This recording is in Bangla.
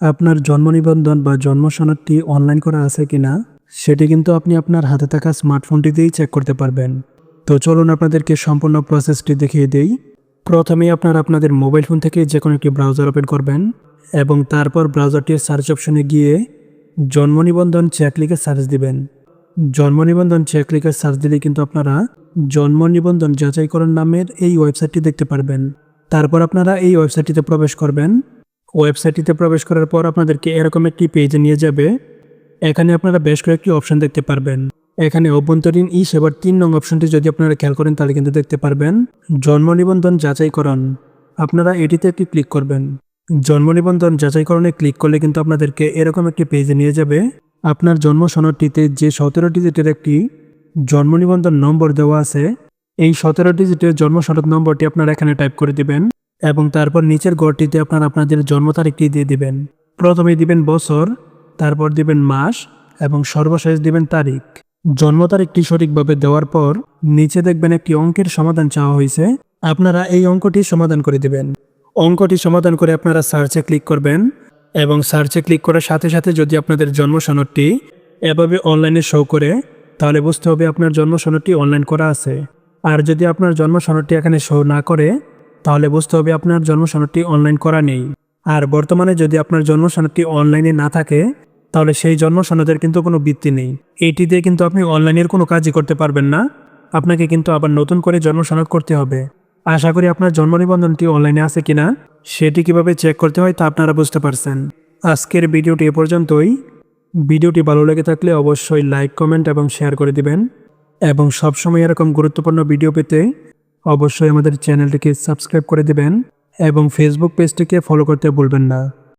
আপনার জন্ম নিবন্ধন বা জন্ম সনদটি অনলাইন করা আছে কিনা, সেটি কিন্তু আপনি আপনার হাতে থাকা স্মার্টফোনটিতেই চেক করতে পারবেন। তো চলুন আপনাদেরকে সম্পূর্ণ প্রসেসটি দেখিয়ে দেই। প্রথমে আপনারা আপনাদের মোবাইল ফোন থেকে যে কোনো একটি ব্রাউজার ওপেন করবেন এবং তারপর ব্রাউজারটির সার্চ অপশনে গিয়ে জন্ম নিবন্ধন চেক লিখে সার্চ দিবেন। জন্ম নিবন্ধন চেক লিখে সার্চ দিলে কিন্তু আপনারা জন্ম নিবন্ধন যাচাইকরণ নামের এই ওয়েবসাইটটি দেখতে পারবেন। তারপর আপনারা এই ওয়েবসাইটটিতে প্রবেশ করবেন। ওয়েবসাইটটিতে প্রবেশ করার পর আপনাদেরকে এরকম একটি পেজে নিয়ে যাবে। এখানে আপনারা বেশ কয়েকটি অপশন দেখতে পারবেন। এখানে অভ্যন্তরীণ ই সেবার তিন নং অপশনটি যদি আপনারা খেয়াল করেন, তাহলে কিন্তু দেখতে পারবেন। জন্ম নিবন্ধন যাচাইকরণ। আপনারা এটিতে একটি ক্লিক করবেন। জন্ম নিবন্ধন যাচাইকরণে ক্লিক করলে কিন্তু আপনাদেরকে এরকম একটি পেজে নিয়ে যাবে। আপনার জন্ম সনদটিতে যে সতেরো ডিজিটের একটি জন্ম নিবন্ধন নম্বর দেওয়া আছে, এই সতেরো ডিজিটের জন্ম সনদ নম্বরটি আপনারা এখানে টাইপ করে দিবেন। এবং তারপর নিচের গড়টিতে আপনার আপনাদের জন্ম তারিখটি দিয়ে দিবেন। প্রথমে দিবেন বছর, তারপর দিবেন মাস এবং সর্বশেষ দিবেন তারিখ। জন্ম তারিখটি সঠিকভাবে দেওয়ার পর নিচে দেখবেন একটি অঙ্কের সমাধান চাওয়া হয়েছে। আপনারা এই অঙ্কটি সমাধান করে দিবেন। অঙ্কটি সমাধান করে আপনারা সার্চে ক্লিক করবেন এবং সার্চে ক্লিক করার সাথে সাথে যদি আপনাদের জন্ম সনদটি এভাবে অনলাইনে শো করে, তাহলে বুঝতে হবে আপনার জন্ম সনদটি অনলাইন করা আছে। আর যদি আপনার জন্ম সনদটি এখানে শো না করে তাহলে বুঝতে হবে আপনার জন্ম সনদটি অনলাইন করা নেই। আর বর্তমানে যদি আপনার জন্ম সনদটি অনলাইনে না থাকে, তাহলে সেই জন্ম সনদের কিন্তু কোনো বৃত্তি নেই। এইটি দিয়ে কিন্তু আপনি অনলাইনের কোনো কাজই করতে পারবেন না। আপনাকে কিন্তু আবার নতুন করে জন্ম সনদ করতে হবে। আশা করি আপনার জন্ম নিবন্ধনটি অনলাইনে আছে কিনা, সেটি কীভাবে চেক করতে হয় তা আপনারা বুঝতে পারছেন। আজকের ভিডিওটি এ পর্যন্তই। ভিডিওটি ভালো লেগে থাকলে অবশ্যই লাইক কমেন্ট এবং শেয়ার করে দিবেন। এবং সবসময় এরকম গুরুত্বপূর্ণ ভিডিও পেতে অবশ্যই আমাদের চ্যানেলটিকে সাবস্ক্রাইব করে দেবেন এবং ফেসবুক পেজটিকে ফলো করতে ভুলবেন না।